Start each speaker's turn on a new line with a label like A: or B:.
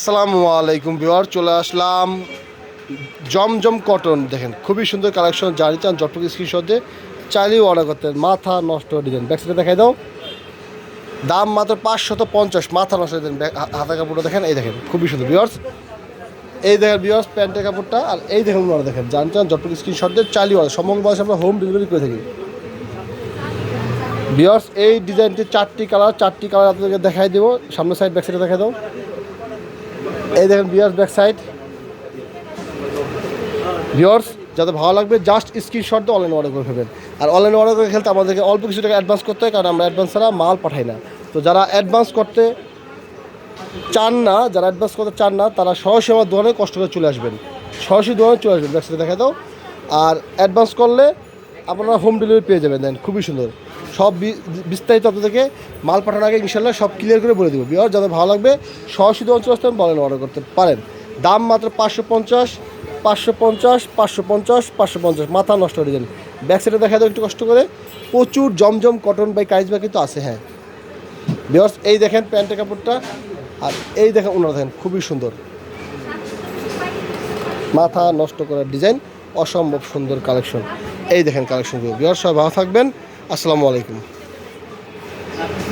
A: আসসালামু আলাইকুম বিওয়ার চলে আসলাম জমজম কটন দেখেন, খুবই সুন্দর কালেকশন জানি চান জটপক স্ক্রিনশটে চাইলেও অর্ডার করতে মাথা নষ্ট ডিজাইন ব্যাকসাইডে দেখাই দাও। দাম মাত্র পাঁচশত পঞ্চাশ, মাথা নষ্ট দেন হাতা কাপড়টা দেখেন, এই দেখেন, খুবই সুন্দর বিয়ার্স এই দেখেন বিয়ার্স প্যান্টের কাপড়টা, আর এই দেখেন ওনারা দেখেন জানি চান জটপক স্ক্রিনশটে চাইলেও অর্ডার সমগ্র বাংলাদেশে আমরা হোম ডেলিভারি করে থাকি। বিয়ার্স এই ডিজাইনটি চারটি কালার চারটি কালার আপনাদেরকে দেখাই দেবো। সামনের সাইড ব্যাক সাইডে দেখাই দাও। এই দেখেন বিয়ার্স ব্যাক সাইড ভিওর্স যাতে ভালো লাগবে জাস্ট স্ক্রিনশট দিয়ে অনলাইন অর্ডার করে ফেলবেন। আর অনলাইন অর্ডার করে খেলতে আমাদেরকে অল্প কিছু টাকা অ্যাডভান্স করতে হয়, কারণ আমরা অ্যাডভান্স ছাড়া মাল পাঠাই না। তো যারা অ্যাডভান্স করতে চান না, যারা অ্যাডভান্স করতে চান না, তারা সরাসরি আমার দোকানে কষ্ট করে চলে আসবেন। সরাসরি দোকানে চলে আসবেন ব্যাকসাইডে দেখা দাও। আর অ্যাডভান্স করলে আপনারা হোম ডেলিভারি পেয়ে যাবেন, দেন খুবই সুন্দর। সব বিস্তারিত আপনাদেরকে মাল পাঠানোর আগে ইনশাল্লাহ সব ক্লিয়ার করে বলে দেবো। বিহার যাদের ভালো লাগবে, সরাসরি দোকান চলে আসতে বলেন অর্ডার করতে পারেন। দাম মাত্র পাঁচশো পঞ্চাশ পাঁচশো পঞ্চাশ পাঁচশো পঞ্চাশ পাঁচশো পঞ্চাশ, মাথা নষ্ট হয়ে যান ব্যাক সাইডে দেখা দাও একটু কষ্ট করে। প্রচুর জমজম কটন বাই কাইজবা কিন্তু আছে হ্যাঁ। বিহার এই দেখেন প্যান্টের কাপড়টা, আর এই দেখেন ওনারা দেখেন, খুবই সুন্দর। মাথা নষ্ট করার ডিজাইন অসম্ভব সুন্দর কালেকশন এই দেখেন কালেকশনগুলো বিহার সবাই ভালো থাকবেন। আসসালামু আলাইকুম।